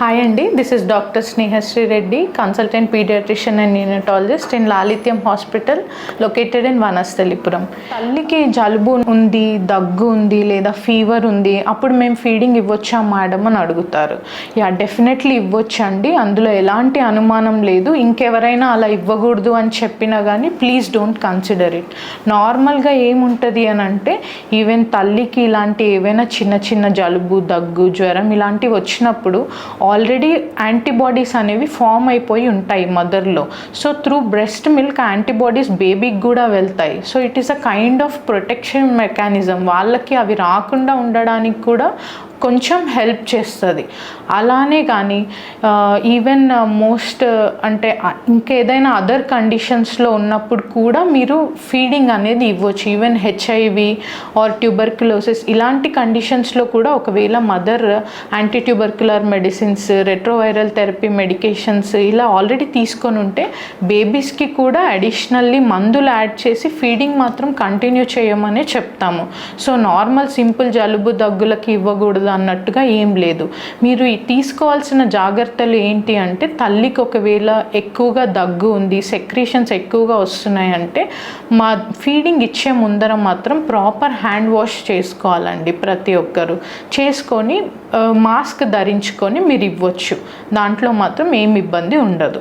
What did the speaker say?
Hi అండి this is doctor Snehashri Reddy consultant paediatrician and neonatologist in Lalityam hospital located in Vanasthalipuram తల్లికి జలుబు ఉంది దగ్గు ఉంది లేదా ఫీవర్ ఉంది అప్పుడు మేము ఫీడింగ్ ఇవ్వచ్చా మేడం అని అడుగుతారు. యా డెఫినెట్లీ ఇవ్వచ్చండి అందులో ఎలాంటి అనుమానం లేదు. ఇంకెవరైనా అలా ఇవ్వకూడదు అని చెప్పినా కానీ ప్లీజ్ డోంట్ కన్సిడర్ ఇట్ నార్మల్గా ఏముంటుంది అని అంటే ఈవెన్ తల్లికి ఇలాంటి ఏవైనా చిన్న చిన్న జలుబు దగ్గు జ్వరం ఇలాంటివి వచ్చినప్పుడు ఆల్రెడీ యాంటీబాడీస్ అనేవి ఫామ్ అయిపోయి ఉంటాయి మదర్లో. So through breast milk antibodies బేబీకి కూడా వెళ్తాయి. So it is a kind of protection mechanism. వాళ్ళకి అవి రాకుండా ఉండడానికి కూడా కొంచెం హెల్ప్ చేస్తుంది. అలానే కానీ ఈవెన్ మోస్ట్ అంటే ఇంకేదైనా అదర్ కండిషన్స్లో ఉన్నప్పుడు కూడా మీరు ఫీడింగ్ అనేది ఇవ్వచ్చు. ఈవెన్ హెచ్ఐవి ఆర్ ట్యూబర్క్యులోసిస్ ఇలాంటి కండిషన్స్లో కూడా ఒకవేళ mother anti tubercular medicines retroviral therapy medications ఇలా ఆల్రెడీ తీసుకొని ఉంటే బేబీస్కి కూడా అడిషనల్లీ మందులు యాడ్ చేసి ఫీడింగ్ మాత్రం కంటిన్యూ చేయమనే చెప్తాము. సో నార్మల్ సింపుల్ జలుబు దగ్గులకి ఇవ్వకూడదు అన్నట్టుగా ఏం లేదు. మీరు తీసుకోవాల్సిన జాగ్రత్తలు ఏంటి అంటే తల్లికి ఒకవేళ ఎక్కువగా దగ్గు ఉంది సెక్రీషన్స్ ఎక్కువగా వస్తున్నాయి అంటే మా ఫీడింగ్ ఇచ్చే ముందర మాత్రం ప్రాపర్ హ్యాండ్ వాష్ చేసుకోవాలండి ప్రతి ఒక్కరు. చేసుకొని మాస్క్ ధరించుకొని మీరు ఇవ్వచ్చు. దాంట్లో మాత్రం ఏమి ఇబ్బంది ఉండదు.